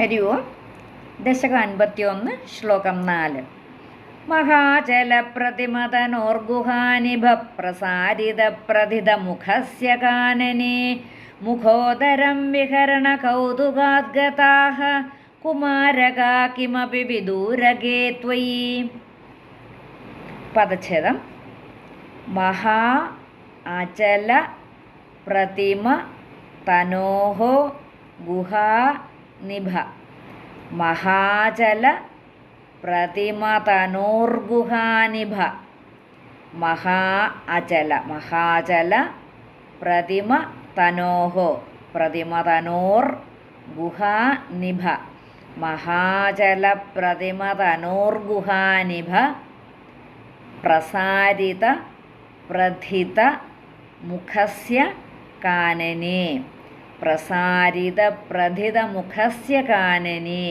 ഹരി ഓം ദശകം അൻപത്തിയൊന്ന് ശ്ലോകം നാല്. മഹാചലപ്രതിമതനോർഗുഹാനിഭപ്രസാരിതപ്രഥിതമുഖസ്യ കാനനെ മുഖോദരം വിഹരണകൗതുകാദ്ഗതാः കുമാരകാ കിമപി വിദൂരഗേ ത്വയി. പദച്ഛേദം. മഹാ അചല പ്രതിമ തനോഹോ ഗുഹാ നിഭ. മഹാചല പ്രതിമ തനോർഗുഹാനിഭ മഹാ അചല മഹാചല പ്രതിമ തനോഹോ പ്രതിമ തനോർ ഗുഹാ നിഭ മഹാചല പ്രതിമ തനോർഗുഹാനിഭ പ്രസാരിത പ്രഥിത മുഖസ്യ കാനനെ. പ്രസാരിത കാനനി.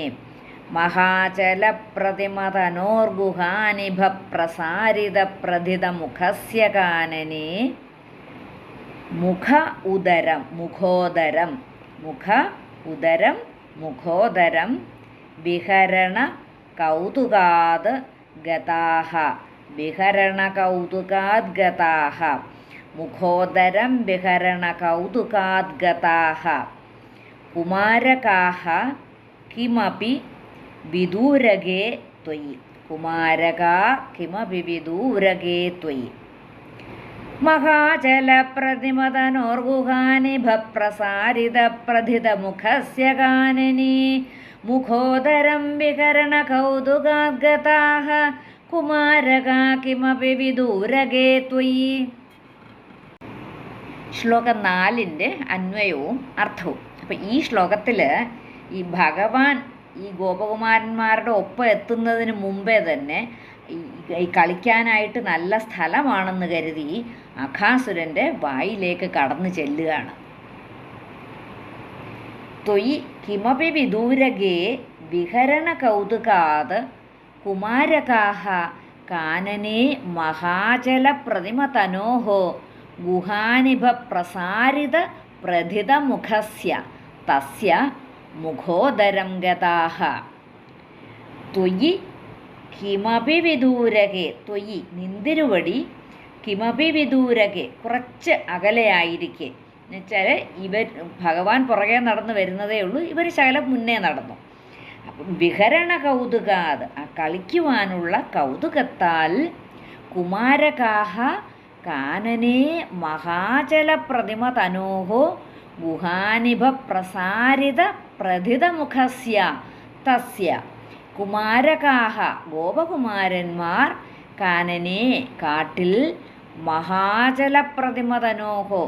മഹാചലപ്രതിമതനോർഗുഹാനിഭപ്രസാരിതപ്രഥിതമുഖസ്യ കാനനി. മുഖ ഉദരം മുഖോദരം മുഖ ഉദരം മുഖോദരം വിഹരണ കൗതുകാത് ഗതാഹ വിഹരണ മുഖോദരം വിഹരണ കൗതുകാത് ഗതാഹ കുമാരകാഹ കിമപി വിദൂരഗേ ത്വയി. കുമാരകാ കിമപി വിദൂരഗേ ത്വയി. മഹാചലപ്രതിമതനോർഗുഹാനിഭപ്രസാരിതപ്രഥിതമുഖസ്യ കാനനി മുഖോദരം വികരണകൗതുകാദ്ഗതാः കുമാരകാ കിമപി വിദൂരഗേ ത്വയി ശ്ലോകം നാലിന്റെ അന്വയവും അർത്ഥവും. അപ്പം ഈ ശ്ലോകത്തിൽ ഈ ഭഗവാൻ ഈ ഗോപകുമാരന്മാരുടെ ഒപ്പം എത്തുന്നതിന് മുമ്പേ തന്നെ ഈ- കളിക്കാനായിട്ട് നല്ല സ്ഥലമാണെന്ന് കരുതി അഖാസുരന്റെ വായിലേക്ക് കടന്നു ചെല്ലുകയാണ്. ത്വയി കിമപി വിദൂരകേ വിഹരണ കൗതുകാത് കുമാരകാഹ കാനനെ മഹാചല പ്രതിമ തനോഹോ ഗുഹാനിഭ പ്രസാരിത പ്രഥിതമുഖസ്യ തസ്യ മുഖോദരം ഗതാഹ ത്വയി കിമപി വിദൂരകെ ത്വയി നിന്തിരുവടി കിമപി വിദൂരകെ കുറച്ച് അകലെയായിരിക്കെ എന്നുവെച്ചാൽ ഇവർ ഭഗവാൻ പുറകെ നടന്നു വരുന്നതേ ഉള്ളൂ ഇവർ ശകലം മുന്നേ നടന്നു. അപ്പം വിഹരണ കൗതുകാത് ആ കളിക്കുവാനുള്ള കൗതുകത്താൽ കുമാരകാഹ കാനനെ മഹാചലപ്രതിമ തനോഹോ ഗുഹാനിഭ പ്രസാരിത പ്രഥിതമുഖസ്യ തസ്യ. കുമാരകാഹ ഗോപകുമാരന്മാർ കാനനെ കാട്ടിൽ മഹാജലപ്രതിമതനോഹോ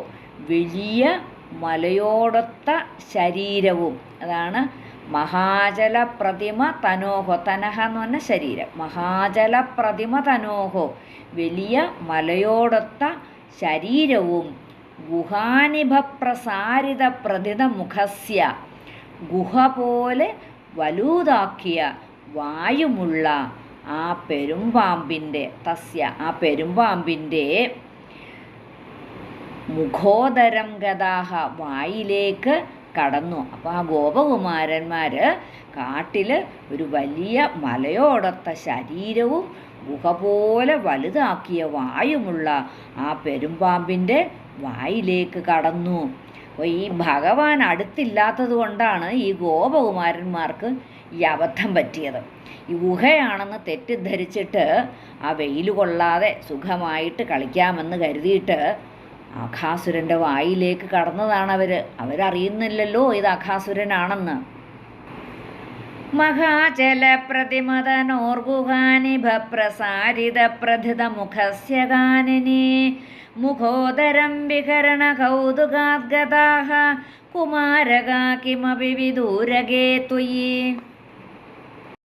വലിയ മലയോടൊത്ത ശരീരവും. അതാണ് മഹാജല പ്രതിമ തനോഹോ തനഹ എന്ന് പറഞ്ഞ ശരീരം. മഹാജലപ്രതിമ തനോഹോ വലിയ മലയോടൊത്ത ശരീരവും ഗുഹാനിഭപ്രസാരിത പ്രതിത മുഖസ്യ ഗുഹ പോലെ വലുതാക്കിയ വായുമുള്ള ആ പെരുമ്പാമ്പിന്റെ തസ്യ ആ പെരുമ്പാമ്പിന്റെ മുഖോദരം ഗതാഹ വായിലേക്ക് കടന്നു. അപ്പോൾ ആ ഗോപകുമാരന്മാർ കാട്ടിൽ ഒരു വലിയ മലയോടൊത്ത ശരീരവും ഗുഹ പോലെ വലുതാക്കിയ വായുമുള്ള ആ പെരുമ്പാമ്പിന്റെ വായിലേക്ക് കടന്നു. അപ്പോൾ ഈ ഭഗവാൻ അടുത്തില്ലാത്തത് കൊണ്ടാണ് ഈ ഗോപകുമാരന്മാർക്ക് ഈ അബദ്ധം പറ്റിയത്. ഈ ഗുഹയാണെന്ന് തെറ്റിദ്ധരിച്ചിട്ട് ആ വെയിൽ കൊള്ളാതെ സുഖമായിട്ട് കളിക്കാമെന്ന് കരുതിയിട്ട് അഖാസുരന്റെ വായിലേക്ക് കടന്നതാണ് അവർ അവരറിയുന്നില്ലല്ലോ ഇത് അഖാസുരനാണെന്ന്. മഹാചല പ്രതിമതനോർഗുഹാനിഭ പ്രസാരിത പ്രഥിത മുഖസ്യ കാനനെ മുഖോദരം വിഹരണ കൗതുകാദ്ഗതാഹ കുമാരകാ കിമപി വിദൂരഗേ ത്വയി